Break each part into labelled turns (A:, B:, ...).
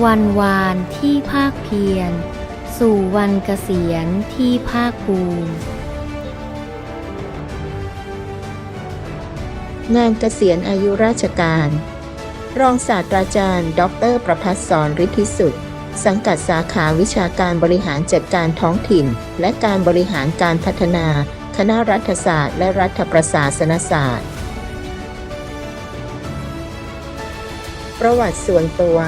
A: วันวานที่ภาคเพียร สู่วันเกษียณที่ภาคภูมิ
B: งานเกษียณอายุราชการ รองศาสตราจารย์ ดร ประพัฒสอนฤทธิสุดสังกัดสาขาวิชาการบริหารจัดการท้องถิ่น และการบริหารการพัฒนา คณะรัฐศาสตร์ และรัฐประศาสนศาสตร์ ประวัติส่วนตัว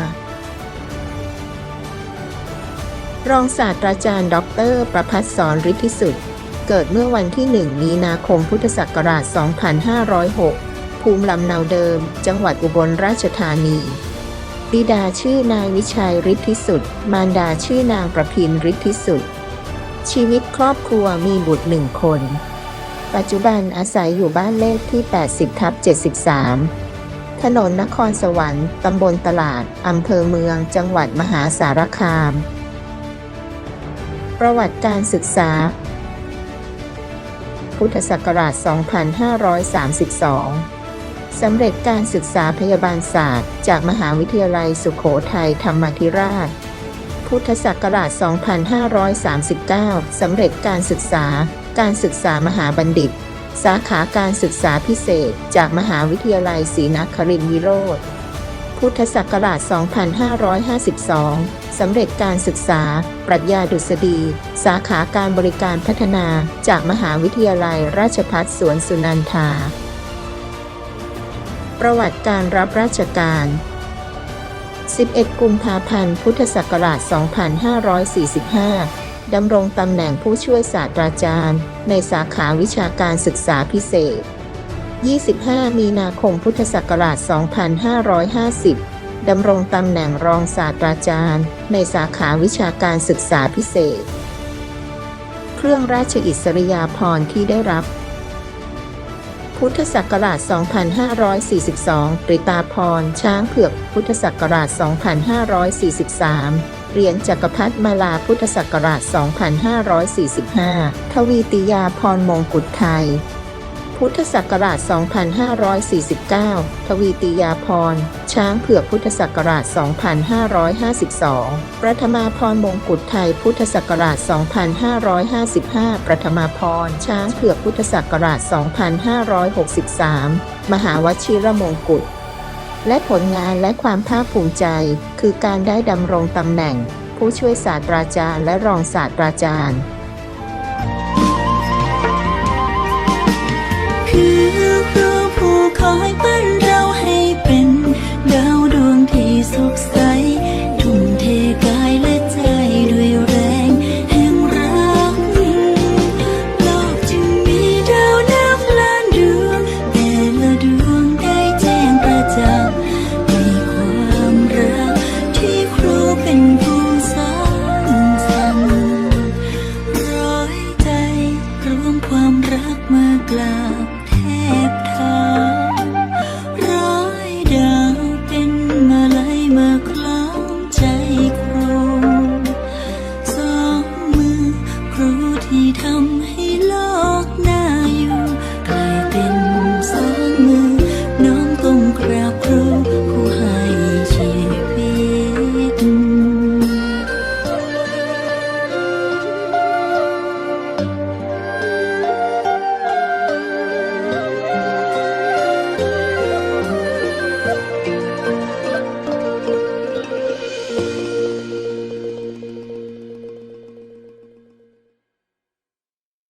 B: รองศาสตราจารย์ ดร ประพัฒสอนฤทธิสุด เกิดเมื่อวันที่ 1 มีนาคมพุทธศักราช 2506 ภูมิลำเนาเดิม จังหวัดอุบลราชธานีบิดาชื่อนายวิชัยฤทธิสุด มารดาชื่อนางประพินฤทธิสุด ชีวิตครอบครัวมีบุตรหนึ่งคน ปัจจุบันอาศัยอยู่บ้านเลขที่ 80ทับ73ถนนนครสวรรค์ ตำบลตลาด อำเภอเมือง จังหวัดมหาสารคาม ประวัติการศึกษา พุทธศักราช 2532 สำเร็จการศึกษาพยาบาลศาสตร์ จากมหาวิทยาลัยสุโขทัยธรรมาธิราช พุทธศักราช 2539 สำเร็จการศึกษา การศึกษามหาบัณฑิต สาขาการศึกษาพิเศษ จากมหาวิทยาลัยศรีนครินทรวิโรธ พุทธศักราช 2552 สำเร็จการศึกษา ปรัชญาดุษฎี สาขาการบริการพัฒนาจากมหาวิทยาลัยราชภัฏสวนสุนันทา ประวัติการรับราชการ 11 กุมภาพันธ์ พุทธศักราช 2545ดำรงตำแหน่งผู้ช่วยศาสตราจารย์ ในสาขาวิชาการศึกษาพิเศษ 25 มีนาคมพุทธศักราช 2550 ดำรงตำแหน่งรองศาสตราจารย์ ในสาขาวิชาการศึกษาพิเศษ เครื่องราชอิสริยาภรณ์ที่ได้รับ พุทธศักราช 2542ปริตาพร ช้างเผือก พุทธศักราช 2543เหรียญจักรพรรดิมาลาพุทธศักราช 2545 ทวีติยาพรมงกุฎไทย พุทธศักราช 2549 ทวีติยาพร ช้างเผือกพุทธศักราช 2552 ประธมาพรมงกุฎไทยพุทธศักราช 2555 ประธมาพร ช้างเผือกพุทธศักราช 2563 มหาวชิรมงกุฎ และผลงานและความภาคภูมิใจ คือการได้ดำรงตำแหน่ง ผู้ช่วยศาสตราจารย์และรองศาสตราจารย์